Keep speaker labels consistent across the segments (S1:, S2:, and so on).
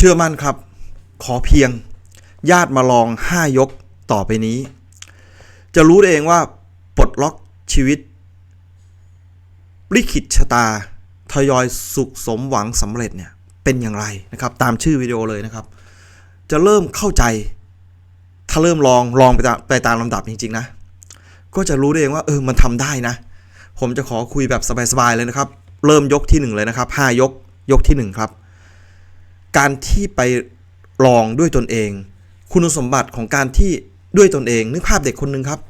S1: เชื่อมั่นครับ ขอเพียง ญาติมาลอง 5 ยกต่อไปนี้ จะรู้เองว่าปลดล็อกชีวิตลิขิตชะตา ทยอยสุขสมหวังสำเร็จเนี่ยเป็นอย่างไรนะครับ ตามชื่อวิดีโอเลยนะครับ จะเริ่มเข้าใจ ถ้าเริ่มลองลองไปตามไปตามลำดับจริงๆนะ ก็จะรู้ได้เองว่าเออมันทำได้นะ ผมจะขอคุยแบบสบายๆเลยนะครับ เริ่มยกที่หนึ่งเลยนะครับห้ายกยกที่หนึ่งครับ การที่ไปลองด้วยตนเอง คุณสมบัติของการที่ด้วยตนเอง นึกภาพเด็กคนหนึ่งครับ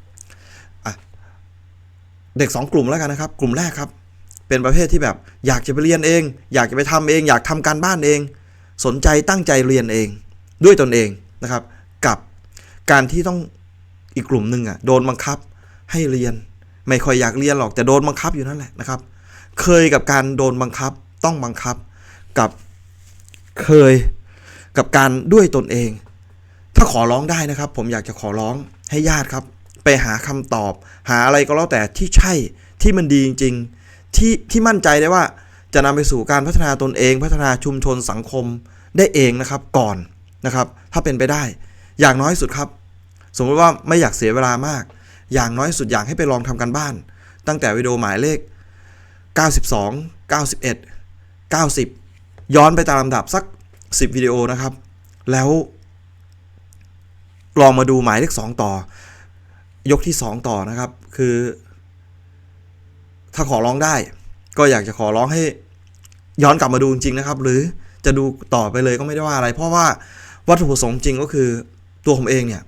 S1: เด็กสองกลุ่มแล้วกันนะครับ กลุ่มแรกครับ เป็นประเภทที่แบบอยากจะไปเรียนเอง อยากจะไปทำเอง อยากทำการบ้านเอง สนใจตั้งใจเรียนเอง ด้วยตนเองนะครับ กับการที่ต้องอีกกลุ่มหนึ่งอะโดนบังคับให้เรียน ไม่ค่อยอยากเรียนหรอกแต่โดนบังคับอยู่นั่นแหละนะครับ เคยกับการโดนบังคับต้องบังคับ กับ เคยกับการด้วยตนเอง ถ้าขอร้องได้นะครับ ผมอยากจะขอร้องให้ญาติครับ ไปหาคำตอบ หาอะไรก็แล้วแต่ที่ใช่ที่มันดีจริง ๆ ที่ที่มั่นใจได้ว่าจะนำไปสู่การพัฒนาตนเอง พัฒนาชุมชนสังคมได้เองนะครับก่อนนะครับ ถ้าเป็นไปได้ อย่างน้อยสุดครับ สมมติว่าไม่อยากเสียเวลามาก อย่างน้อยสุดอย่ากให้ไปลองทำกันบ้าน ตั้งแต่วิดีโอหมายเลข 92 91 90 ย้อนไปตามลำดับสัก 10 วิดีโอนะครับ แล้วลองมาดูหมายเลข2ต่อ ยกที่ 2 ต่อนะครับ คือ ถ้าขอร้องได้ ก็อยากจะขอร้องให้ย้อนกลับมาดูจริงๆนะครับ หรือจะดูต่อไปเลยก็ไม่ได้ว่าอะไร เพราะว่าวัตถุประสงค์จริงก็คือตัวผมเองเนี่ย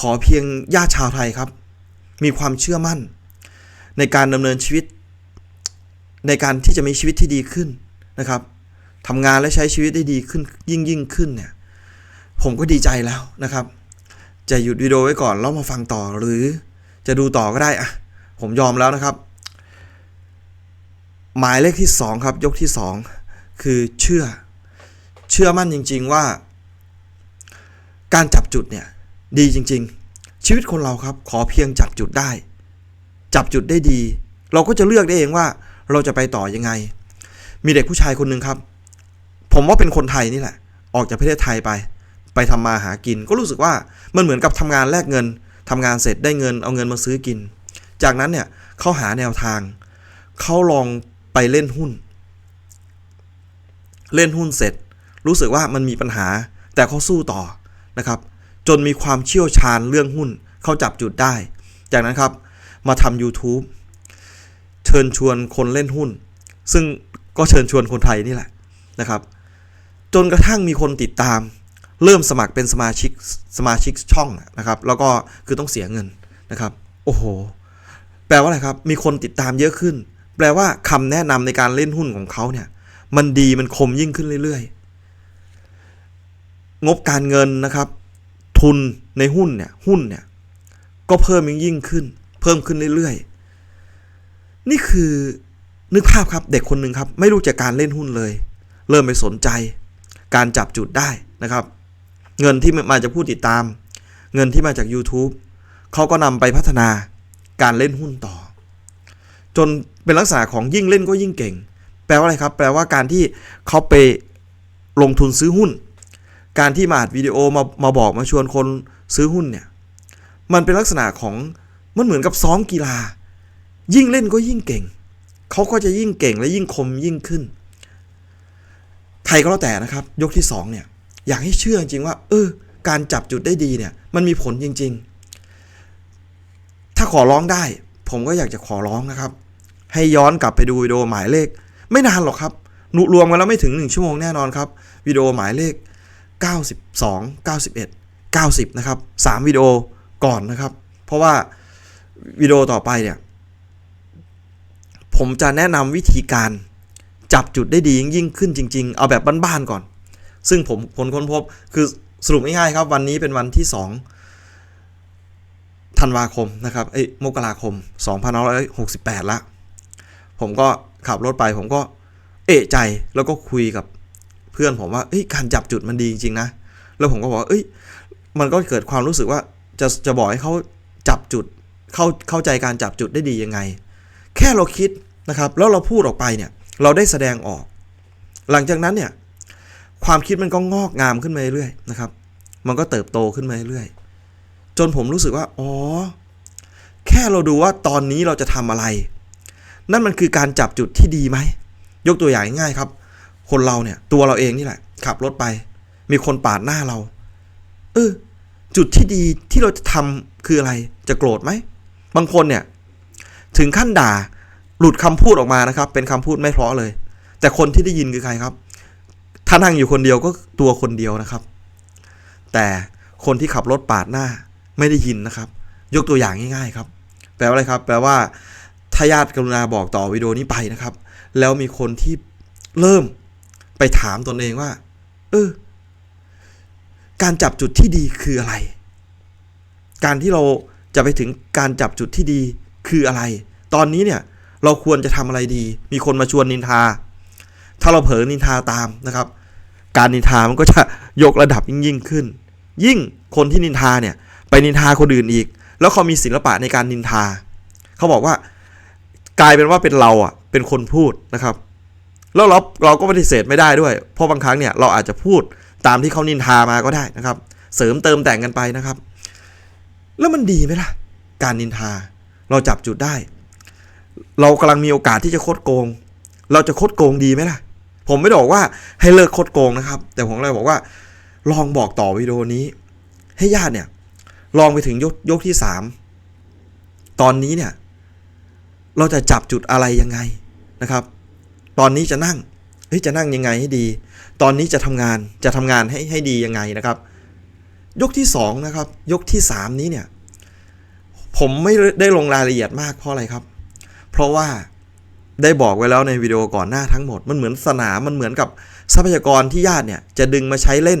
S1: ขอเพียงญาติชาวไทยครับ มีความเชื่อมั่น ในการดำเนินชีวิต ในการที่จะมีชีวิตที่ดีขึ้นนะครับ ทำงานและใช้ชีวิตได้ดีขึ้นยิ่งยิ่งขึ้นเนี่ย ผมก็ดีใจแล้วนะครับ จะหยุดวิดีโอไว้ก่อนแล้วมาฟังต่อหรือจะดูต่อก็ได้อะผมยอมแล้วนะครับ หมายเลขที่ 2 ครับ ยกที่ 2 คือเชื่อ เชื่อมั่นจริง ๆว่า การจับจุดเนี่ยดีจริง ๆ ชีวิตคนเราครับ ขอเพียงจับจุดได้ จับจุดได้ดี เราก็จะเลือกได้เองว่าเราจะไปต่อยังไง มีเด็กผู้ชายคนหนึ่งครับ ผมว่าเป็นคนไทยนี่แหละ ออกจากประเทศไทยไป ไปทำมาหากิน ก็รู้สึกว่ามันเหมือนกับทำงานแลกเงินทำงานเสร็จได้เงินเอาเงินมาซื้อกิน จากนั้นเนี่ยเขาหาแนวทางเขาลองไปเล่นหุ้น เล่นหุ้นเสร็จ รู้สึกว่ามันมีปัญหา แต่เขาสู้ต่อนะครับ จนมีความเชี่ยวชาญเรื่องหุ้นเขาจับจุดได้ จากนั้นครับมาทำ YouTube เชิญชวนคนเล่นหุ้น ซึ่งก็เชิญชวนคนไทยนี่แหละนะครับ จนกระทั่งมีคนติดตาม เริ่มสมัครเป็นสมาชิกสมาชิกช่องนะครับ แล้วก็คือต้องเสียเงินนะครับ โอ้โห แปลว่าอะไรครับ มีคนติดตามเยอะขึ้น แปลว่าคำแนะนำในการเล่นหุ้นของเขาเนี่ย มันดีมันคมยิ่งขึ้นเรื่อยๆ งบการเงินนะครับ ทุนในหุ้นเนี่ย หุ้นเนี่ย ก็เพิ่มยิ่งขึ้น เพิ่มขึ้นเรื่อยๆ นี่คือนึกภาพครับเด็กคนหนึ่งครับ ไม่รู้จักการเล่นหุ้นเลย เริ่มไปสนใจ การจับจุดได้นะครับ เงินที่มาจากผู้ติดตาม เงินที่มาจาก YouTube เขาก็นำไปพัฒนาการเล่นหุ้นต่อ จนเป็นลักษณะของยิ่งเล่นก็ยิ่งเก่ง แปลว่าอะไรครับ แปลว่าการที่เขาไปลงทุนซื้อหุ้น การที่มาอัดวิดีโอมามาบอกมาชวนคนซื้อหุ้นเนี่ยมันเป็นลักษณะของมันเหมือนกับซ้อมกีฬา ยิ่งเล่นก็ยิ่งเก่ง เขาก็จะยิ่งเก่งและยิ่งคมยิ่งขึ้น รก็แล้วแต่นะครับ ยกที่สองเนี่ยอยากให้เชื่อจริงๆว่า เออ การจับจุดได้ดีเนี่ย มันมีผลจริง ๆ ถ้าขอร้องได้ ผมก็อยากจะขอร้องนะครับ ให้ย้อนกลับไปดูวิดีโอหมายเลข ไม่นานหรอกครับนุรวมกันแล้วไม่ถึง 1 ชั่วโมงแน่นอนครับวิดีโอหมายเลข 92 91 90 นะครับ 3 วิดีโอก่อนนะครับ เพราะว่าวิดีโอต่อไปเนี่ย ผมจะแนะนำวิธีการ จับจุดได้ดียิ่งขึ้นจริง ๆ เอาแบบบ้านๆก่อน ซึ่งผมผลค้นพบคือสรุปง่ายๆครับ วันนี้เป็นวันที่ 2 ธันวาคมนะครับเอ้ยมกราคม 2568 ละ ผมก็ขับรถไปผมก็เอะใจแล้วก็คุยกับเพื่อนผมว่าการจับจุดมันดีจริงๆนะ แล้วผมก็บอกว่าเอ้ยมันก็เกิดความรู้สึกว่าจะจะบอกให้เขาจับจุดเข้าเข้าใจการจับจุดได้ดียังไง แค่เราคิดนะครับ แล้วเราพูดออกไปเนี่ย เราได้แสดงออก หลังจากนั้นเนี่ยความคิดมันก็งอกงามขึ้นมาเรื่อยๆนะครับ มันก็เติบโตขึ้นมาเรื่อยๆจนผมรู้สึกว่าอ๋อแค่เราดูว่าตอนนี้เราจะทำอะไร นั่นมันคือการจับจุดที่ดีไหมยกตัวอย่างง่ายครับ คนเราเนี่ยตัวเราเองนี่แหละ ขับรถไป มีคนปาดหน้าเรา เออจุดที่ดีที่เราจะทำคืออะไร จะโกรธไหม บางคนเนี่ย ถึงขั้นด่า หลุดคำพูดออกมานะครับ เป็นคำพูดไม่เพราะเลย แต่คนที่ได้ยินคือใครครับถ้านั่งอยู่คนเดียวก็ตัวคนเดียวนะครับ แต่คนที่ขับรถปาดหน้าไม่ได้ยินนะครับ ยกตัวอย่างง่ายๆครับ แปลว่าอะไรครับ แปลว่าถ้าญาติกรุณาบอกต่อวิดีโอนี้ไปนะครับ แล้วมีคนที่เริ่มไปถามตนเองว่า เออ การจับจุดที่ดีคืออะไร การที่เราจะไปถึงการจับจุดที่ดีคืออะไร ตอนนี้เนี่ย เราควรจะทำอะไรดี มีคนมาชวนนินทา ถ้าเราเผลอนินทาตามนะครับ การนินทามันก็จะยกระดับยิ่งยิ่งขึ้น ยิ่งคนที่นินทาเนี่ยไปนินทาคนอื่นอีก แล้วเขามีศิลปะในการนินทา เขาบอกว่ากลายเป็นว่าเป็นเราอะเป็นคนพูดนะครับ แล้วเราเราก็ปฏิเสธไม่ได้ด้วย เพราะบางครั้งเนี่ยเราอาจจะพูดตามที่เขานินทามาก็ได้นะครับ เสริมเติมแต่งกันไปนะครับ แล้วมันดีไหมล่ะ การนินทาเราจับจุดได้ เรากำลังมีโอกาสที่จะคดโกง เราจะคดโกงดีไหมล่ะ ผมไม่ได้บอกว่าให้เลิกคดโกงนะครับ แต่ผมเลยบอกว่า ลองบอกต่อวิดีโอนี้ ให้ญาติเนี่ย ลองไปถึงยกยกที่สามตอนนี้เนี่ย เราจะจับจุดอะไรยังไงนะครับ ตอนนี้จะนั่งเฮ้ยจะนั่งยังไงให้ดี ตอนนี้จะทำงานจะทำงานให้ให้ดียังไงนะครับ ยกที่สองนะครับ ยกที่สามนี้เนี่ย ผมไม่ได้ลงรายละเอียดมากเพราะอะไรครับ เพราะว่าได้บอกไว้แล้วในวิดีโอก่อนหน้าทั้งหมด มันเหมือนสนามมันเหมือนกับทรัพยากรที่ญาติเนี่ยจะดึงมาใช้เล่น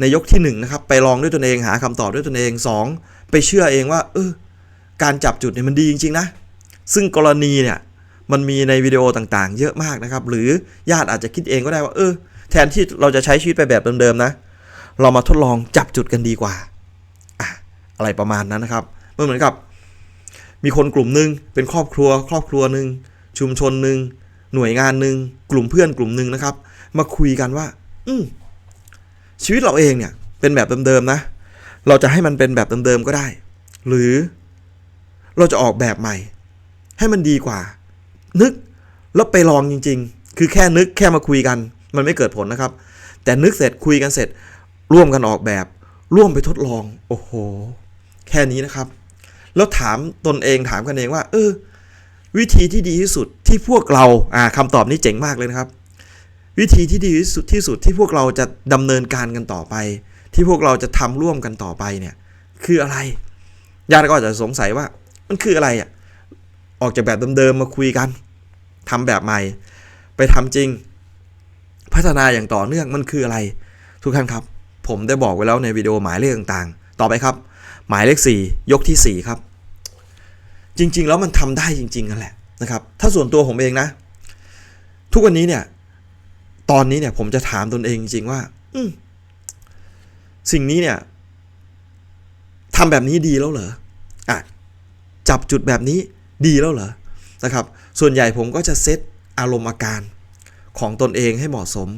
S1: ในยกที่หนึ่งนะครับไปลองด้วยตนเองหาคำตอบด้วยตนเองสองไปเชื่อเองว่าเออการจับจุดเนี่ยมันดีจริงๆนะ ซึ่งกรณีเนี่ยมันมีในวิดีโอต่างๆ เยอะมากนะครับ หรือญาติอาจจะคิดเองก็ได้ว่า เออ แทนที่เราจะใช้ชีวิตไปแบบเดิมๆนะ เรามาทดลองจับจุดกันดีกว่า อะอะไรประมาณนั้นนะครับมันเหมือนกับ มีคนกลุ่มหนึ่งเป็นครอบครัว ครอบครัวหนึ่งชุมชนหนึ่งหน่วยงานหนึ่งกลุ่มเพื่อนกลุ่มหนึ่งนะครับ มาคุยกันว่า อืชีวิตเราเองเนี่ย เป็นแบบเดิมๆนะ เราจะให้มันเป็นแบบเดิมๆก็ได้ หรือเราจะออกแบบใหม่ ให้มันดีกว่า นึกแล้วไปลองจริง ๆ คือแค่นึกแค่มาคุยกัน มันไม่เกิดผลนะครับ แต่นึกเสร็จคุยกันเสร็จ ร่วมกันออกแบบ ร่วมไปทดลอง โอ้โห แค่นี้นะครับ แล้วถามตนเองถามกันเองว่า เออ วิธีที่ดีที่สุดที่พวกเราอ่าคำตอบนี้เจ๋งมากเลยนะครับ วิธีที่ดีที่สุดที่สุดที่พวกเราจะดำเนินการกันต่อไป ที่พวกเราจะทำร่วมกันต่อไปเนี่ย คืออะไรญาติก็อาจจะสงสัยว่า มันคืออะไรอะออกจากแบบเดิมๆมาคุยกันทำแบบใหม่ ไปทำจริง พัฒนาอย่างต่อเนื่องมันคืออะไร ทุกท่านครับ ผมได้บอกไว้แล้วในวิดีโอหมายเลขต่างๆ ต่อไปครับ หมายเลข 4 ยกที่ 4 ครับ จริงๆ แล้วมันทำได้จริงๆนั่นแหละนะครับ ถ้าส่วนตัวผมเองนะ ทุกวันนี้เนี่ย ตอนนี้เนี่ยผมจะถามตนเองจริงๆว่า อืสิ่งนี้เนี่ยทำแบบนี้ดีแล้วเหรออะจับจุดแบบนี้ดีแล้วเหรอนะครับ ส่วนใหญ่ผมก็จะเซตอารมณ์อาการของตนเองให้เหมาะสม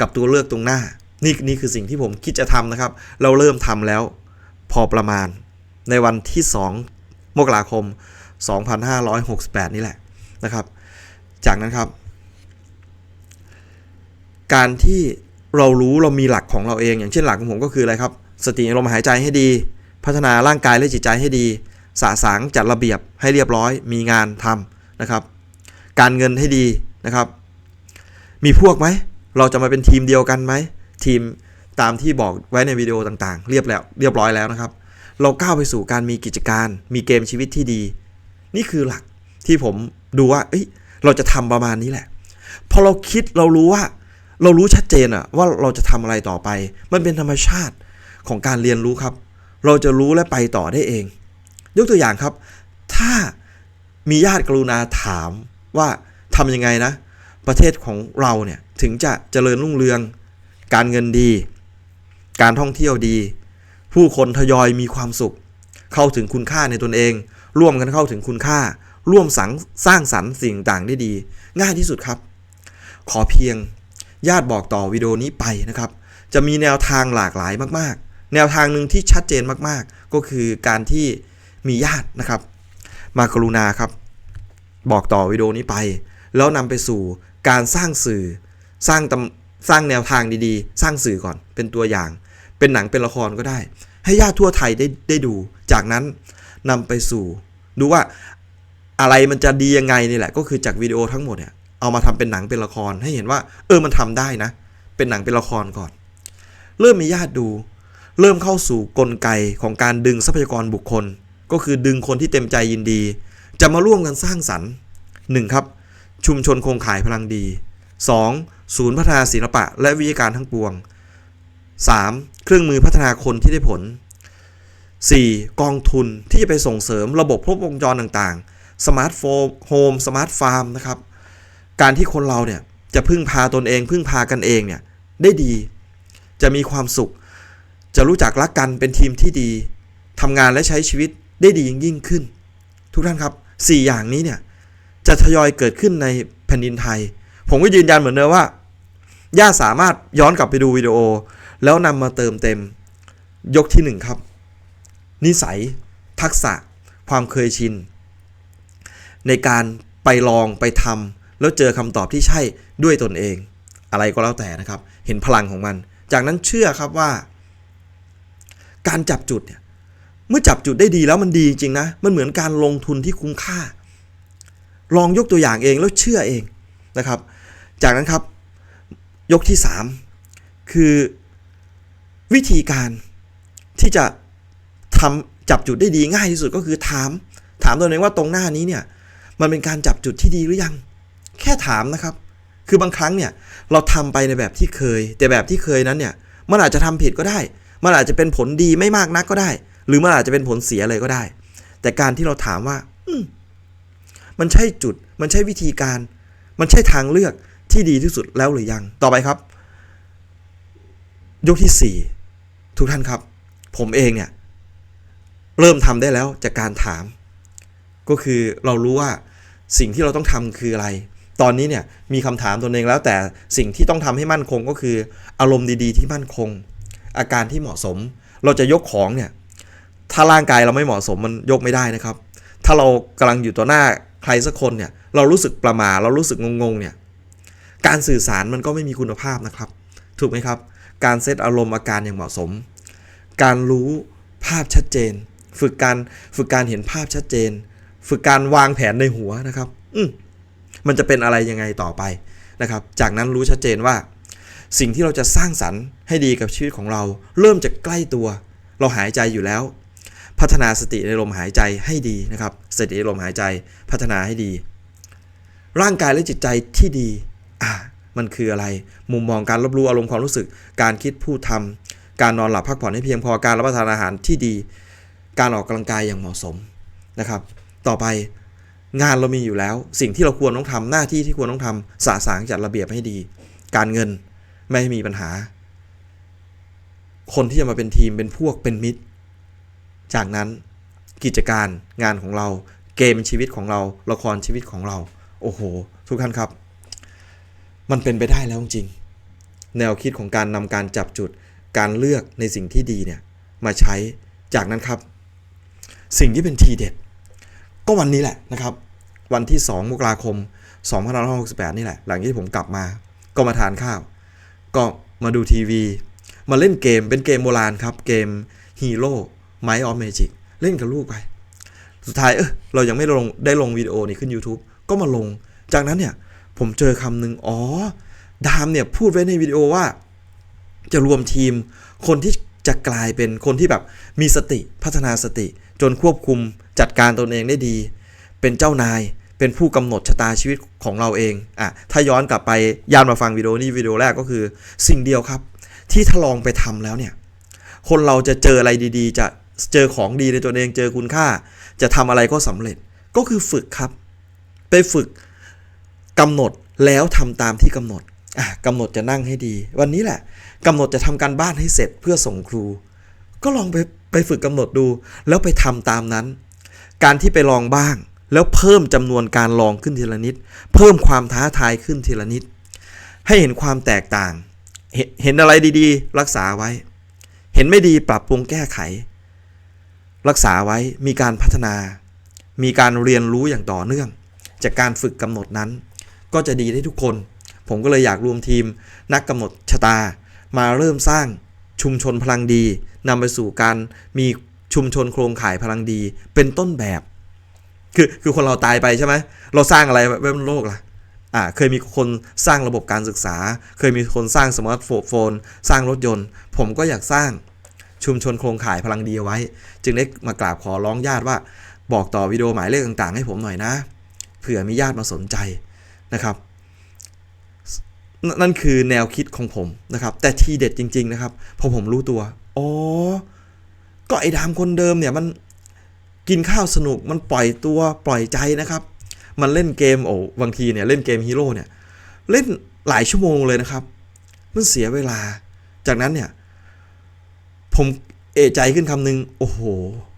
S1: กับตัวเลือกตรงหน้า นี่นี่คือสิ่งที่ผมคิดจะทำนะครับ เราเริ่มทำแล้ว พอประมาณ ในวันที่ 2 มกราคม 2568 นี่แหละนะครับ จากนั้นครับ การที่เรารู้เรามีหลักของเราเอง อย่างเช่นหลักของผมก็คืออะไรครับ สติลมหายใจให้ดี พัฒนาร่างกายและจิตใจให้ดีสะสางจัดระเบียบให้เรียบร้อย มีงานทำนะครับ การเงินให้ดีนะครับ มีพวกไหม เราจะมาเป็นทีมเดียวกันไหม ทีม ตามที่บอกไว้ในวิดีโอต่างๆ เรียบแล้วเรียบร้อยแล้วนะครับ เราก้าวไปสู่การมีกิจการ มีเกมชีวิตที่ดี นี่คือหลักที่ผมดูว่าเอ้ยเราจะทำประมาณนี้แหละ พอเราคิดเรารู้ว่า เรารู้ชัดเจนอะว่าเราจะทำอะไรต่อไป มันเป็นธรรมชาติของการเรียนรู้ครับ เราจะรู้และไปต่อได้เอง ยกตัวอย่างครับ ถ้ามีญาติกรุณาถามว่าทำยังไงนะ ประเทศของเราเนี่ยถึงจะเจริญรุ่งเรือง การเงินดี การท่องเที่ยวดี ผู้คนทยอยมีความสุข เข้าถึงคุณค่าในตนเอง ร่วมกันเข้าถึงคุณค่า ร่วมสังสร้างสรรค์สิ่งต่างได้ดี ง่ายที่สุดครับ ขอเพียงญาติบอกต่อวิดีโอนี้ไปนะครับ จะมีแนวทางหลากหลายมากๆ แนวทางหนึ่งที่ชัดเจนมากๆ ก็คือการที่มีญาตินะครับ มากรุณาครับ บอกต่อวิดีโอนี้ไป แล้วนำไปสู่การสร้างสื่อ สร้างสร้างแนวทางดีๆ สร้างสื่อก่อนเป็นตัวอย่าง เป็นหนังเป็นละครก็ได้ ให้ญาติทั่วไทยได้ได้ดู จากนั้นนำไปสู่ดูว่าอะไรมันจะดียังไงนี่แหละ ก็คือจากวิดีโอทั้งหมดเนี่ยเอามาทำเป็นหนังเป็นละครให้เห็นว่า เออมันทำได้นะ เป็นหนังเป็นละครก่อน เริ่มมีญาติดู เริ่มเข้าสู่กลไกของการดึงทรัพยากรบุคคล ก็คือดึงคนที่เต็มใจยินดี จะมาร่วมกันสร้างสรรค์ 1. ครับ ชุมชนโครงข่ายพลังดี 2. ศูนย์พัฒนาศิลปะและวิทยาการทั้งปวง 3. เครื่องมือพัฒนาคนที่ได้ผล 4. กองทุนที่จะไปส่งเสริมระบบครบวงจรต่างๆ สมาร์ทโฟมโฮมสมาร์ทฟาร์มนะครับ การที่คนเราเนี่ยจะพึ่งพาตนเอง พึ่งพากันเองเนี่ยได้ดี จะมีความสุข จะรู้จักรักกันเป็นทีมที่ดีทำงานและใช้ชีวิตได้ดียิ่งยิ่งขึ้น ทุกท่านครับ 4 อย่างนี้เนี่ยจะทยอยเกิดขึ้นในแผ่นดินไทย ผมก็ยืนยันเหมือนเดิมว่า ย่าสามารถย้อนกลับไปดูวิดีโอ แล้วนำมาเติมเต็ม ยกที่ 1 ครับ นิสัย ทักษะ ความเคยชิน ในการไปลองไปทำแล้วเจอคำตอบที่ใช่ด้วยตนเอง อะไรก็แล้วแต่นะครับ เห็นพลังของมัน จากนั้นเชื่อครับว่า การจับจุดเนี่ยเมื่อจับจุดได้ดีแล้วมันดีจริงนะ มันเหมือนการลงทุนที่คุ้มค่า ลองยกตัวอย่างเองแล้วเชื่อเองนะครับ จากนั้นครับ ยกที่ 3 คือ วิธีการที่จะทำจับจุดได้ดีง่ายที่สุดก็คือถาม ถามตัวเองว่าตรงหน้านี้เนี่ย มันเป็นการจับจุดที่ดีหรือยัง แค่ถามนะครับ คือบางครั้งเนี่ย เราทำไปในแบบที่เคย แต่แบบที่เคยนั้นเนี่ยมันอาจจะทำผิดก็ได้ มันอาจจะเป็นผลดีไม่มากนักก็ได้ หรือมันอาจจะเป็นผลเสียเลยก็ได้ แต่การที่เราถามว่า อืมมันใช่จุด มันใช่วิธีการ มันใช่ทางเลือกที่ดีที่สุดแล้วหรือยัง ต่อไปครับ ยกที่ 4 ทุกท่านครับ ผมเองเนี่ย เริ่มทำได้แล้วจากการถาม ก็คือเรารู้ว่าสิ่งที่เราต้องทำคืออะไร ตอนนี้เนี่ยมีคำถามตัวเองแล้วแต่สิ่งที่ต้องทำให้มั่นคงก็คือ อารมณ์ดีๆ ที่มั่นคง อาการที่เหมาะสม เราจะยกของเนี่ย ถ้าร่างกายเราไม่เหมาะสมมันยกไม่ได้นะครับ ถ้าเรากำลังอยู่ต่อหน้าใครสักคนเนี่ย เรารู้สึกประมาเรารู้สึกงงๆเนี่ย การสื่อสารมันก็ไม่มีคุณภาพนะครับ ถูกไหมครับ การเซตอารมณ์อาการอย่างเหมาะสม การรู้ภาพชัดเจน ฝึกการฝึกการเห็นภาพชัดเจน ฝึกการวางแผนในหัวนะครับ อืมมันจะเป็นอะไรยังไงต่อไปนะครับ จากนั้นรู้ชัดเจนว่า สิ่งที่เราจะสร้างสรรค์ให้ดีกับชีวิตของเรา เริ่มจากใกล้ตัว เราหายใจอยู่แล้ว พัฒนาสติในลมหายใจให้ดีนะครับ สติในลมหายใจพัฒนาให้ดี ร่างกายและจิตใจที่ดี อ่า มันคืออะไร มุมมองการรับรู้อารมณ์ความรู้สึก การคิดพูดทำการนอนหลับพักผ่อนให้เพียงพอการรับประทานอาหารที่ดี การออกกำลังกายอย่างเหมาะสมนะครับ ต่อไปงานเรามีอยู่แล้ว สิ่งที่เราควรต้องทำหน้าที่ที่ควรต้องทำสาสางจัดระเบียบให้ดี การเงินไม่ให้มีปัญหา คนที่จะมาเป็นทีมเป็นพวกเป็นมิตร จากนั้นกิจการงานของเรา เกมชีวิตของเราละครชีวิตของเรา โอ้โห ทุกท่านครับ มันเป็นไปได้แล้วจริง แนวคิดของการนำการจับจุด การเลือกในสิ่งที่ดีเนี่ยมาใช้จากนั้นครับ สิ่งที่เป็นทีเด็ด ก็วันนี้แหละนะครับ วันที่ 2 มกราคม2568 นี่แหละ หลังที่ผมกลับมา ก็มาทานข้าว ก็มาดูทีวี มาเล่นเกมเป็นเกมโบราณครับ เกมฮีโร่ไมออฟเมจิกเล่นกับลูกไป สุดท้ายเออเรายังไม่ลงได้ลงวิดีโอนี้ขึ้น YouTube ก็มาลง จากนั้นเนี่ย ผมเจอคำหนึ่งอ๋อ ดามเนี่ยพูดไว้ในวิดีโอว่า จะรวมทีม คนที่จะกลายเป็นคนที่แบบมีสติพัฒนาสติ จนควบคุมจัดการตนเองได้ดี เป็นเจ้านายเป็นผู้กำหนดชะตาชีวิตของเราเองอะถ้าย้อนกลับไปยานมาฟังวิดีโอนี้วิดีโอแรกก็คือ สิ่งเดียวครับ ที่ถ้าลองไปทำแล้วเนี่ย คนเราจะเจออะไรดีๆ จะเจอของดีในตัวเองเจอคุณค่า จะทำอะไรก็สำเร็จก็คือฝึกครับ ไปฝึก กำหนดแล้วทำตามที่กำหนดอะกำหนดจะนั่งให้ดี วันนี้แหละกำหนดจะทำการบ้านให้เสร็จเพื่อส่งครู ก็ลองไปไปฝึกกำหนดดู แล้วไปทำตามนั้น การที่ไปลองบ้าง แล้วเพิ่มจำนวนการลองขึ้นทีละนิด เพิ่มความท้าทายขึ้นทีละนิด ให้เห็นความแตกต่างเห็นเห็นอะไรดีๆ รักษาไว้ เห็นไม่ดีปรับปรุงแก้ไข รักษาไว้มีการพัฒนา มีการเรียนรู้อย่างต่อเนื่อง จากการฝึกกำหนดนั้น ก็จะดีได้ทุกคน ผมก็เลยอยากรวมทีม นักกำหนดชะตา มาเริ่มสร้างชุมชนพลังดีนำไปสู่การมีชุมชนโครงข่ายพลังดี เป็นต้นแบบ คือคือคนเราตายไปใช่ไหมเราสร้างอะไรไว้บนโลกล่ะอ่าเคยมีคนสร้างระบบการศึกษา เคยมีคนสร้างสมาร์ทโฟน สร้างรถยนต์ ผมก็อยากสร้างชุมชนโครงข่ายพลังดีเอาไว้ จึงได้มากราบขอร้องญาติว่า บอกต่อวิดีโอหมายเลขต่างๆ ให้ผมหน่อยนะ เผื่อมีญาติมาสนใจ นะครับนนั่นคือแนวคิดของผมนะครับ แต่ทีเด็ดจริง ๆ นะครับ พอผมรู้ตัว อ๋อ ก็ไอ้ดามคนเดิมเนี่ยมันกินข้าวสนุกมันปล่อยตัวปล่อยใจนะครับ มันเล่นเกมโอ้บางทีเนี่ยเล่นเกมฮีโร่เนี่ยเล่นหลายชั่วโมงเลยนะครับ มันเสียเวลา จากนั้นเนี่ย ผมเอะใจขึ้นคำนึง โอ้โห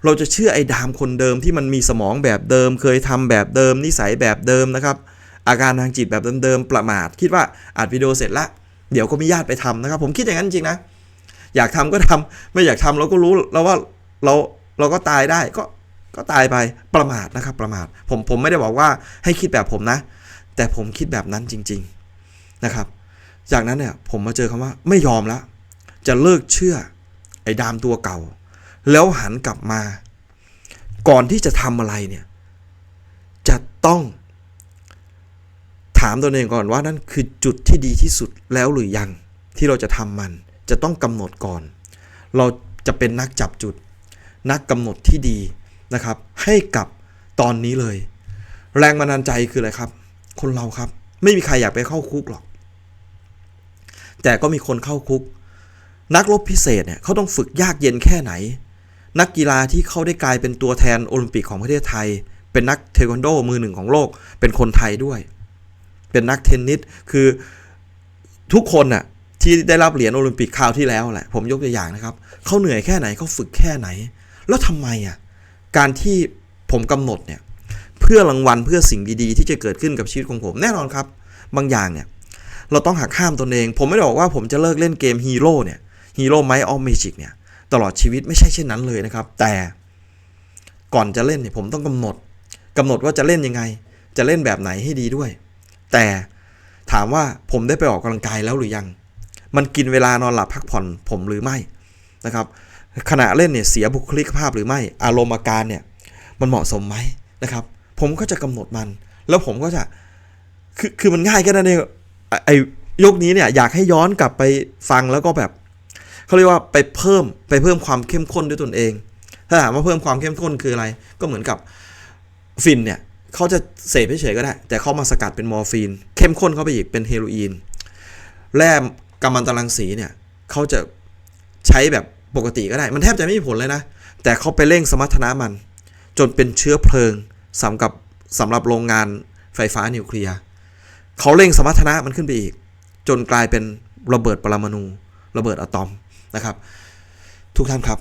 S1: เราจะเชื่อไอ้ดามคนเดิมที่มันมีสมองแบบเดิม เคยทำแบบเดิม นิสัยแบบเดิมนะครับ อาการทางจิตแบบเดิมๆประมาท คิดว่าอัดวิดีโอเสร็จละเดี๋ยวก็มีญาติไปทำนะครับ ผมคิดอย่างนั้นจริงนะอยากทำก็ทำไม่อยากทำเราก็รู้แล้วว่าเราเราก็ตายได้ก็ก็ตายไปประมาทนะครับประมาทผมผมไม่ได้บอกว่าให้คิดแบบผมนะ แต่ผมคิดแบบนั้นจริง ๆนะครับ จากนั้นเนี่ยผมมาเจอคำว่าไม่ยอมแล้วจะเลิกเชื่อไอ้ดามตัวเก่า แล้วหันกลับมา ก่อนที่จะทำอะไรเนี่ยจะต้อง ถามตัวเองก่อนว่านั่นคือจุดที่ดีที่สุดแล้วหรือยัง ที่เราจะทำมันจะต้องกำหนดก่อน เราจะเป็นนักจับจุด นักกำหนดที่ดีนะครับ ให้กับตอนนี้เลย แรงบันดาลใจคืออะไรครับ คนเราครับ ไม่มีใครอยากไปเข้าคุกหรอก แต่ก็มีคนเข้าคุก นักรบพิเศษเนี่ยเขาต้องฝึกยากเย็นแค่ไหน นักกีฬาที่เขาได้กลายเป็นตัวแทนโอลิมปิกของประเทศไทย เป็นนักเทควันโดมือหนึ่งของโลก เป็นคนไทยด้วย เป็นนักเทนนิสคือทุกคนน่ะที่ได้รับเหรียญโอลิมปิกคราวที่แล้วแหละผมยกตัวอย่างนะครับเขาเหนื่อยแค่ไหนเขาฝึกแค่ไหน แล้วทำไมอะการที่ผมกำหนดเนี่ยเพื่อรางวัลเพื่อสิ่งดีๆ ที่จะเกิดขึ้นกับชีวิตของผมแน่นอนครับ บางอย่างเนี่ยเราต้องหักห้ามตนเอง ผมไม่ได้บอกว่าผมจะเลิกเล่นเกมฮีโร่เนี่ยฮีโร่ไมออฟเมจิกเนี่ยตลอดชีวิตไม่ใช่เช่นนั้นเลยนะครับ แต่ก่อนจะเล่นเนี่ยผมต้องกำหนดกำหนดว่าจะเล่นยังไง จะเล่นแบบไหนให้ดีด้วย แต่ถามว่าผมได้ไปออกกำลังกายแล้วหรือยัง มันกินเวลานอนหลับพักผ่อนผมหรือไม่นะครับขณะเล่นเนี่ยเสียบุคลิกภาพหรือไม่อารมณ์อาการเนี่ยมันเหมาะสมไหมนะครับ ผมก็จะกำหนดมัน แล้วผมก็จะคือคือมันง่ายแค่นั้นเองไอ้ไอ้ยกนี้เนี่ยอยากให้ย้อนกลับไปฟังแล้วก็แบบเขาเรียกว่าไปเพิ่มไปเพิ่มความเข้มข้นด้วยตนเอง ถ้าถามว่าเพิ่มความเข้มข้นคืออะไร ก็เหมือนกับฟินเนี่ย เขาจะเสพเฉยก็ได้ แต่เขามาสกัดเป็นมอร์ฟีน เข้มข้นเข้าไปอีกเป็นเฮโรอีน แร่กัมมันตรังสีเนี่ยเขาจะใช้แบบปกติก็ได้ มันแทบจะไม่มีผลเลยนะ แต่เขาไปเร่งสมรรถนะมัน จนเป็นเชื้อเพลิงสำหรับสำหรับโรงงานไฟฟ้านิวเคลียร์เขาเร่งสมรรถนะมันขึ้นไปอีก จนกลายเป็นระเบิดปรมาณูระเบิดอะตอมนะครับ ทุกท่านครับ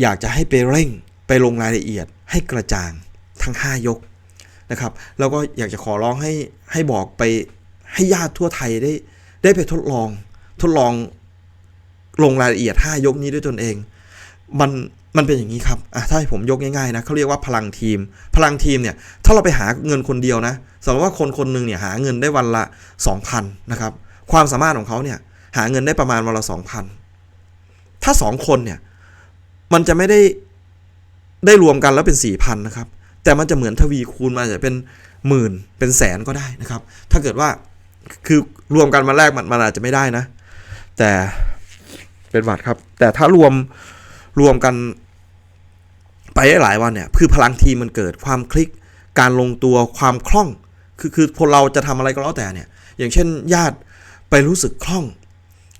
S1: อยากจะให้ไปเร่งไปลงรายละเอียดให้กระจ่างทั้ง 5 ยก นะครับแล้วก็อยากจะขอร้องให้ให้บอกไปให้ญาติทั่วไทยได้ได้ไปทดลองทดลองลงรายละเอียด 5 ยกนี้ด้วยตนเอง มันมันเป็นอย่างนี้ครับอะถ้าให้ผมยกง่ายๆนะเขาเรียกว่าพลังทีม พลังทีมเนี่ย ถ้าเราไปหาเงินคนเดียวนะสมมติว่าคนคนหนึ่งเนี่ยหาเงินได้วันละ 2,000นะครับ ความสามารถของเขาเนี่ย หาเงินได้ประมาณวันละ 2,000 ถ้า 2 คนเนี่ย มันจะไม่ได้ได้รวมกันแล้วเป็น 4,000นะครับ แต่มันจะเหมือนทวีคูณมาจะเป็นหมื่นเป็นแสนก็ได้นะครับ ถ้าเกิดว่าคือรวมกันมาแรกมันมันอาจจะไม่ได้นะ แต่เป็นวัดครับ แต่ถ้ารวมรวมกันไปได้หลายวันเนี่ยคือพลังทีมมันเกิดความคลิก การลงตัวความคล่อง คือคือคนเราจะทำอะไรก็แล้วแต่เนี่ย อย่างเช่น ญาติไปรู้สึกคล่อง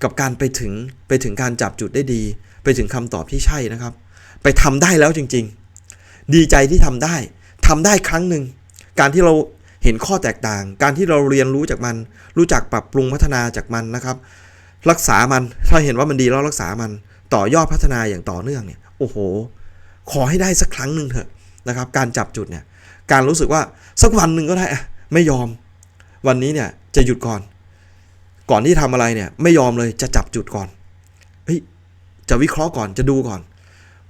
S1: กับการไปถึงไปถึงการจับจุดได้ดี ไปถึงคำตอบที่ใช่นะครับ ไปทำได้แล้วจริง ๆ ดีใจที่ทำได้ทำได้ครั้งหนึ่ง การที่เราเห็นข้อแตกต่าง การที่เราเรียนรู้จากมัน รู้จักปรับปรุงพัฒนาจากมันนะครับ รักษามัน ถ้าเห็นว่ามันดีแล้วรักษามัน ต่อยอดพัฒนาอย่างต่อเนื่องเนี่ย โอ้โห ขอให้ได้สักครั้งหนึ่งเถอะนะครับ การจับจุดเนี่ย การรู้สึกว่าสักวันหนึ่งก็ได้อะไม่ยอม วันนี้เนี่ยจะหยุดก่อน ก่อนที่ทำอะไรเนี่ย ไม่ยอมเลยจะจับจุดก่อน เฮ้ย จะวิเคราะห์ก่อน จะดูก่อน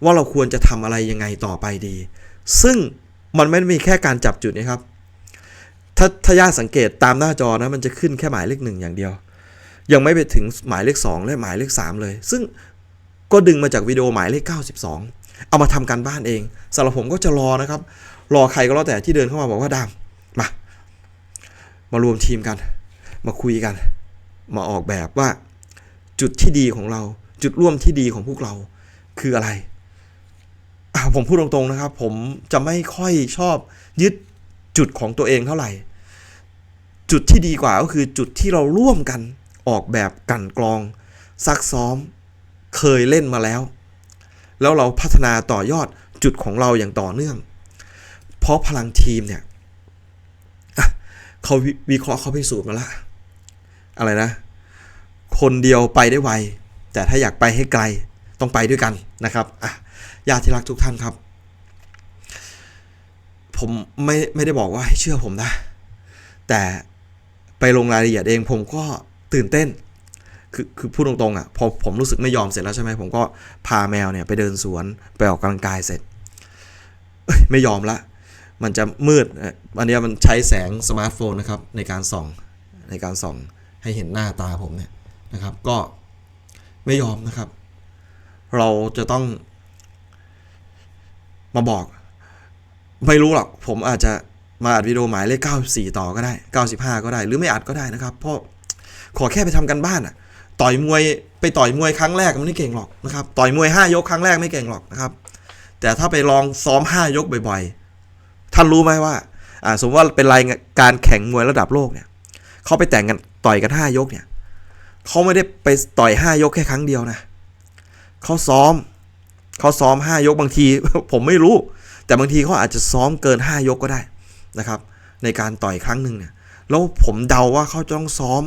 S1: ว่าเราควรจะทำอะไรยังไงต่อไปดี ซึ่งมันไม่ได้มีแค่การจับจุดนะครับ ถ้าถ้าญาติสังเกตตามหน้าจอนะมันจะขึ้นแค่หมายเลขหนึ่งอย่างเดียว ยังไม่ไปถึงหมายเลข 2 และหมายเลข 3 เลย ซึ่งก็ดึงมาจากวิดีโอหมายเลข 92 เอามาทำการบ้านเองสำหรับผมก็จะรอนะครับ รอใครก็แล้วแต่ที่เดินเข้ามาบอกว่าดามมา มารวมทีมกัน มาคุยกัน มาออกแบบว่า จุดที่ดีของเรา จุดร่วมที่ดีของพวกเราคืออะไร ผมพูดตรงๆนะครับ ผมจะไม่ค่อยชอบยึดจุดของตัวเองเท่าไหร่ จุดที่ดีกว่าก็คือจุดที่เราร่วมกันออกแบบกันกรอง ซักซ้อม เคยเล่นมาแล้ว แล้วเราพัฒนาต่อยอดจุดของเราอย่างต่อเนื่อง เพราะพลังทีมเนี่ยเขาวิเคราะห์เขาพิสูจน์มาแล้วอะไรนะ คนเดียวไปได้ไว แต่ถ้าอยากไปให้ไกลต้องไปด้วยกันนะครับอะ ญาติที่รักทุกท่านครับ ผมไม่ไม่ได้บอกว่าให้เชื่อผมนะ แต่ไปลงรายละเอียดเองผมก็ตื่นเต้น คือคือพูดตรงๆอะพอผมรู้สึกไม่ยอมเสร็จแล้วใช่ไหมผมก็พาแมวเนี่ยไปเดินสวนไปออกกำลังกายเสร็จไม่ยอมละ มันจะมืด อันนี้มันใช้แสงสมาร์ทโฟนนะครับ ในการส่องในการส่องให้เห็นหน้าตาผมเนี่ยนะครับ ก็ไม่ยอมนะครับ เราจะต้อง มาบอก ไม่รู้หรอก ผมอาจจะมาอัดวิดีโอหมายเลข94 ต่อก็ได้ 95 ก็ได้ หรือไม่อัดก็ได้นะครับ เพราะขอแค่ไปทำกันบ้านอะต่อยมวยไปต่อยมวยครั้งแรกมันไม่เก่งหรอกนะครับ ต่อยมวย 5 ยกครั้งแรกไม่เก่งหรอกนะครับ แต่ถ้าไปลองซ้อม 5 ยกบ่อยๆ ท่านรู้ไหมว่า อ่า สมมติว่าเป็นรายการแข่งมวยระดับโลกเนี่ย เขาไปแต่งกันต่อยกัน 5 ยกเนี่ย เขาไม่ได้ไปต่อย 5 ยกแค่ครั้งเดียวนะ เขาซ้อม เขาซ้อม 5 ยกบางที ผมไม่รู้ แต่บางทีเขาอาจจะซ้อมเกิน 5 ยกก็ได้นะครับ ในการต่อยครั้งหนึ่งเนี่ยแล้วผมเดาว่าเขาจะต้องซ้อม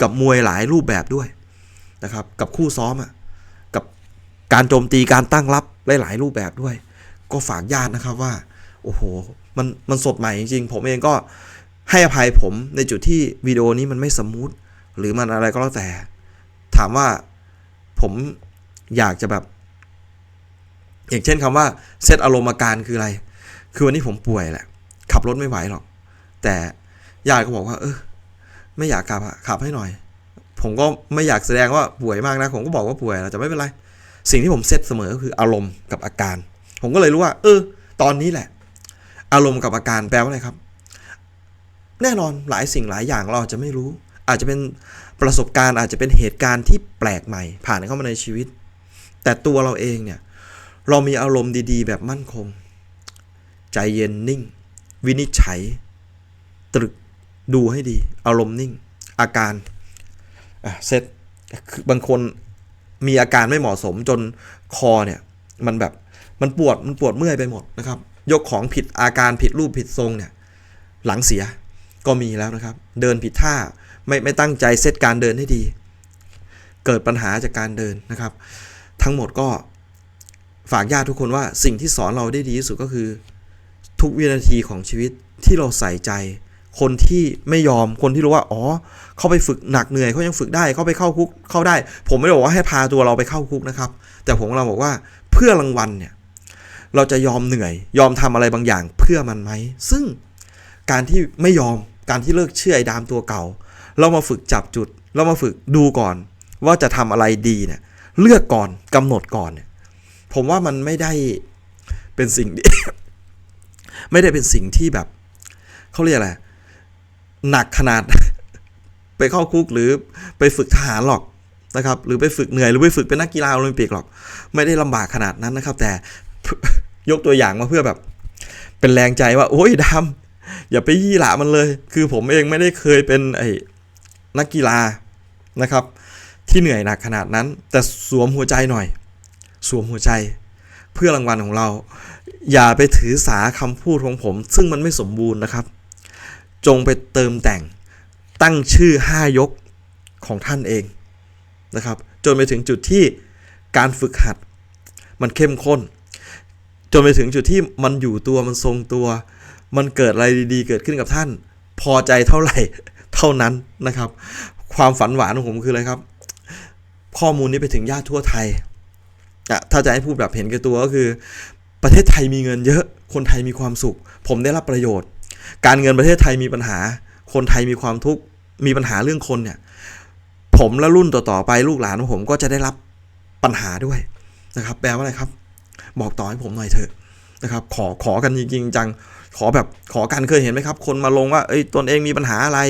S1: กับมวยหลายรูปแบบด้วยนะครับ กับคู่ซ้อมอะกับการโจมตีการตั้งรับหลาย ๆ รูปแบบด้วย ก็ฝากญาตินะครับว่า โอ้โหมันมันสดใหม่จริงๆ ผมเองก็ให้อภัยผมในจุดที่วิดีโอนี้มันไม่สมูทหรือมันอะไรก็แล้วแต่ ถามว่าผมอยากจะแบบ อย่างเช่นคำว่าเซตอารมณ์อาการคืออะไร คือวันนี้ผมป่วยแหละ ขับรถไม่ไหวหรอก แต่ญาติก็บอกว่า เออ ไม่อยากขับขับให้หน่อย ผมก็ไม่อยากแสดงว่าป่วยมากนะ ผมก็บอกว่าป่วยแล้วแต่ไม่เป็นไร สิ่งที่ผมเซตเสมอก็คืออารมณ์กับอาการ ผมก็เลยรู้ว่า เออ ตอนนี้แหละ อารมณ์กับอาการแปลว่าอะไรครับ แน่นอนหลายสิ่งหลายอย่างเราอาจจะไม่รู้ อาจจะเป็นประสบการณ์อาจจะเป็นเหตุการณ์ที่แปลกใหม่ผ่านเข้ามาในชีวิต แต่ตัวเราเองเนี่ย เรามีอารมณ์ดีๆ แบบมั่นคง ใจเย็นนิ่ง วินิจฉัย ตรึกดูให้ดี อารมณ์นิ่ง อาการเซตคือบางคนมีอาการไม่เหมาะสมจนคอเนี่ย มันแบบมันปวดมันปวดเมื่อยไปหมดนะครับ ยกของผิดอาการผิดรูปผิดทรงเนี่ย หลังเสียก็มีแล้วนะครับ เดินผิดท่าไม่ไม่ตั้งใจเซตการเดินให้ดี เกิดปัญหาจากการเดินนะครับ ทั้งหมดก็ ฝากญาติทุกคนว่าสิ่งที่สอนเราได้ดีที่สุดก็คือ ทุกวินาทีของชีวิตที่เราใส่ใจ คนที่ไม่ยอมคนที่รู้ว่าอ๋อเขาไปฝึกหนักเหนื่อยเขายังฝึกได้เขาไปเข้าคุกเข้าได้ ผมไม่ได้บอกว่าให้พาตัวเราไปเข้าคุกนะครับ แต่ผมเราบอกว่าเพื่อรางวัลเนี่ยเราจะยอมเหนื่อย ยอมทำอะไรบางอย่างเพื่อมันไหม ซึ่งการที่ไม่ยอมการที่เลิกเชื่อไอ้ดามตัวเก่า เรามาฝึกจับจุด เรามาฝึกดูก่อน ว่าจะทำอะไรดีเนี่ยเลือกก่อนกำหนดก่อนเนี่ย ผมว่ามันไม่ได้เป็นสิ่งที่ไม่ได้เป็นสิ่งที่แบบเขาเรียกอะไรหนักขนาด ไปเข้าคุกหรือไปฝึกทหารหรอกนะครับ หรือไปฝึกเหนื่อยหรือไปฝึกเป็นนักกีฬาโอลิมปิกหรอก ไม่ได้ลำบากขนาดนั้นนะครับ แต่ยกตัวอย่างมาเพื่อแบบ เป็นแรงใจว่า โอ้ยดำอย่าไปยี่หละมันเลย คือผมเองไม่ได้เคยเป็นไอ้นักกีฬานะครับ ที่เหนื่อยหนักขนาดนั้น แต่สวมหัวใจหน่อย สวมหัวใจ เพื่อรางวัลของเรา อย่าไปถือสาคำพูดของผม ซึ่งมันไม่สมบูรณ์นะครับ จงไปเติมแต่งตั้งชื่อ 5 ยกของท่านเองนะครับ จนไปถึงจุดที่การฝึกหัด มันเข้มข้น จนไปถึงจุดที่มันอยู่ตัวมันทรงตัว มันเกิดอะไรดีๆ เกิดขึ้นกับท่าน พอใจเท่าไหร่เท่านั้นนะครับ ความฝันหวานของผมคืออะไรครับ ข้อมูลนี้ไปถึงญาติทั่วไทย อะถ้าจะให้พูดแบบเห็นแก่ตัวก็คือ ประเทศไทยมีเงินเยอะ คนไทยมีความสุข ผมได้รับประโยชน์ การเงินประเทศไทยมีปัญหา คนไทยมีความทุกข์มีปัญหาเรื่องคนเนี่ยผมและรุ่นต่อๆไปลูกหลานของผมก็จะได้รับปัญหาด้วยนะครับ แปลว่าอะไรครับ บอกต่อให้ผมหน่อยเถอะนะครับ ขอขอกันจริงๆจังขอแบบขอกันเคยเห็นไหมครับ คนมาลงว่าเอ้ยตนเองมีปัญหาอะไร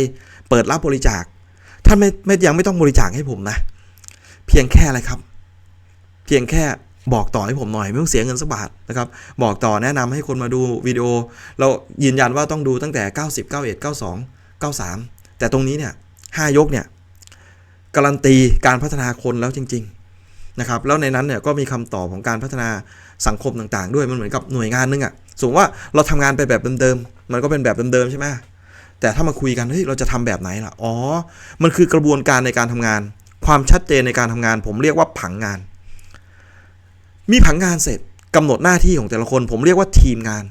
S1: เปิดรับบริจาคท่านไม่ไม่ยังไม่ต้องบริจาคให้ผมนะ เพียงแค่อะไรครับ เพียงแค่บอกต่อให้ผมหน่อยไม่ต้องเสียเงินสักบาทนะครับบอกต่อแนะนำให้คนมาดูวิดีโอ เรายืนยันว่าต้องดูตั้งแต่ 90 91 92 93 แต่ตรงนี้เนี่ย5ยกเนี่ยการันตีการพัฒนาคนแล้วจริงๆนะครับแล้วในนั้นเนี่ยก็มีคำตอบของการพัฒนาสังคมต่างๆ ด้วยมันเหมือนกับหน่วยงานนึงอะสมมติว่าเราทำงานไปแบบเดิมๆมันก็เป็นแบบเดิมๆใช่ไหมแต่ถ้ามาคุยกันเฮ้ยเราจะทำแบบไหนล่ะอ๋อ มันคือกระบวนการในการทำงาน ความชัดเจนในการทำงาน ผมเรียกว่าผังงาน มีผังงานเสร็จกำหนดหน้าที่ของแต่ละคน ผมเรียกว่าทีมงาน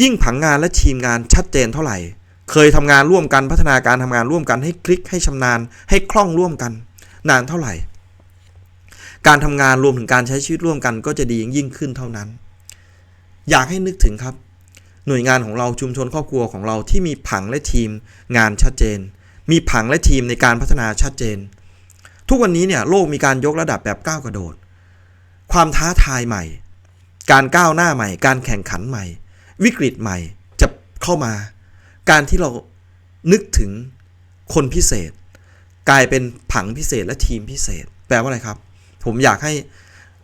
S1: ยิ่งผังงานและทีมงานชัดเจนเท่าไหร่ เคยทำงานร่วมกันพัฒนาการทำงานร่วมกันให้คลิกให้ชำนาญ ให้คล่องร่วมกัน นานเท่าไหร่ การทำงานรวมถึงการใช้ชีวิตร่วมกัน ก็จะดียิ่งขึ้นเท่านั้น อยากให้นึกถึงครับ หน่วยงานของเราชุมชนครอบครัวของเราที่มีผังและทีม งานชัดเจน มีผังและทีมในการพัฒนาชัดเจน ทุกวันนี้เนี่ยโลกมีการยกระดับแบบก้าวกระโดด ความท้าทายใหม่ การก้าวหน้าใหม่ การแข่งขันใหม่ วิกฤตใหม่จะเข้ามา การที่เรานึกถึงคนพิเศษ กลายเป็นผังพิเศษและทีมพิเศษ แปลว่าอะไรครับ ผมอยากให้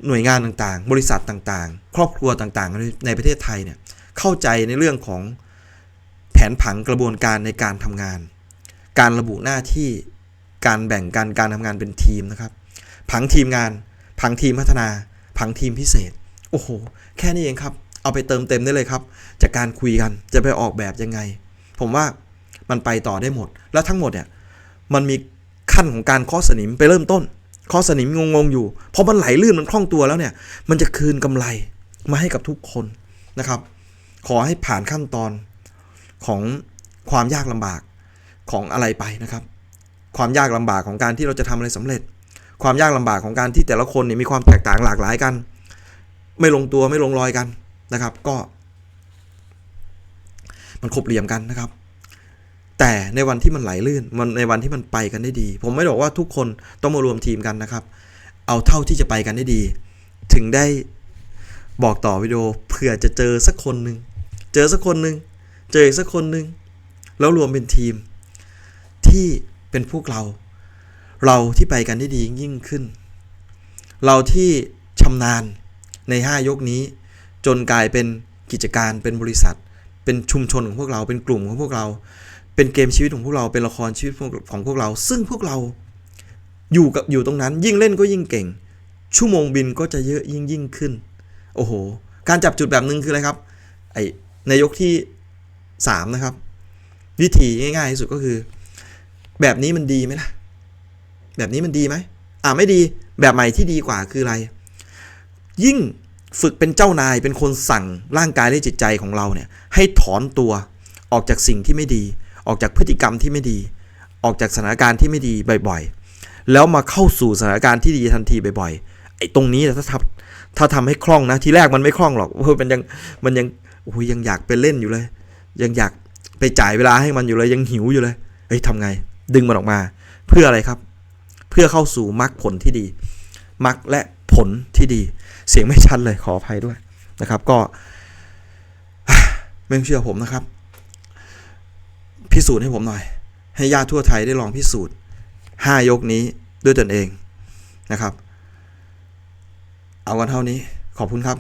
S1: หน่วยงานต่างๆ บริษัทต่างๆ ครอบครัวต่างๆ ในประเทศไทยเนี่ยเข้าใจในเรื่องของแผนผังกระบวนการในการทำงาน การระบุหน้าที่การแบ่งกันการทำงานเป็นทีมนะครับ ผังทีมงานผังทีมพัฒนา ผังทีมพิเศษ โอ้โห แค่นี้เองครับ เอาไปเติมเต็มได้เลยครับ จากการคุยกันจะไปออกแบบยังไง ผมว่ามันไปต่อได้หมด แล้วทั้งหมดเนี่ยมันมีขั้นของการข้อสนิมไปเริ่มต้นข้อสนิมงงๆอยู่พอมันไหลลื่นมันคล่องตัวแล้วเนี่ย มันจะคืนกำไรมาให้กับทุกคนนะครับ ขอให้ผ่านขั้นตอนของความยากลำบากของอะไรไปนะครับ ความยากลำบากของการที่เราจะทำอะไรสำเร็จ ความยากลำบากของการที่แต่ละคนเนี่ยมีความแตกต่างหลากหลายกัน ไม่ลงตัวไม่ลงรอยกันนะครับ ก็ มันครบเหลี่ยมกันนะครับ แต่ในวันที่มันไหลลื่นมันในวันที่มันไปกันได้ดี ผมไม่บอกว่าทุกคนต้องมารวมทีมกันนะครับ เอาเท่าที่จะไปกันได้ดี ถึงได้บอกต่อวิดีโอเผื่อจะเจอสักคนหนึ่งเจอสักคนหนึ่งเจออีกสักคนหนึ่งแล้วรวมเป็นทีมที่เป็นพวกเรา เราที่ไปกันได้ดียิ่งขึ้น เราที่ชำนาญใน 5 ยกนี้ จนกลายเป็นกิจการเป็นบริษัท เป็นชุมชนของพวกเราเป็นกลุ่มของพวกเรา เป็นเกมชีวิตของพวกเราเป็นละครชีวิตของพวกเรา ซึ่งพวกเราอยู่กับอยู่ตรงนั้น ยิ่งเล่นก็ยิ่งเก่ง ชั่วโมงบินก็จะเยอะยิ่งยิ่งขึ้น โอ้โห การจับจุดแบบนึงคืออะไรครับไอในยกที่ 3 นะครับ วิธีง่ายๆที่สุดก็คือ แบบนี้มันดีไหมล่ะ แบบนี้มันดีไหมอ่าไม่ดีแบบใหม่ที่ดีกว่าคืออะไร ยิ่งฝึกเป็นเจ้านายเป็นคนสั่งร่างกายและจิตใจของเราเนี่ยให้ถอนตัวออกจากสิ่งที่ไม่ดี ออกจากพฤติกรรมที่ไม่ดี ออกจากสถานการณ์ที่ไม่ดีบ่อยๆ แล้วมาเข้าสู่สถานการณ์ที่ดีทันทีบ่อยๆไอ้ตรงนี้ถ้าทำถ้าทำให้คล่องนะทีแรกมันไม่คล่องหรอกเพราะมันยังมันยังโอ้ยยังอยากไปเล่นอยู่เลย ยังอยากไปจ่ายเวลาให้มันอยู่เลยยังหิวอยู่เลยเฮ้ยทำไง ดึงมันออกมา เพื่ออะไรครับ เพื่อเข้าสู่มรรคผลที่ดีมรรคและผลที่ดี เสียงไม่ชัดเลยขออภัยด้วยนะครับ ก็ไม่เชื่อผมนะครับ พิสูจน์ให้ผมหน่อย ให้ญาติทั่วไทยได้ลองพิสูจน์ห้ายกนี้ด้วยตนเองนะครับ เอากันเท่านี้ขอบคุณครับ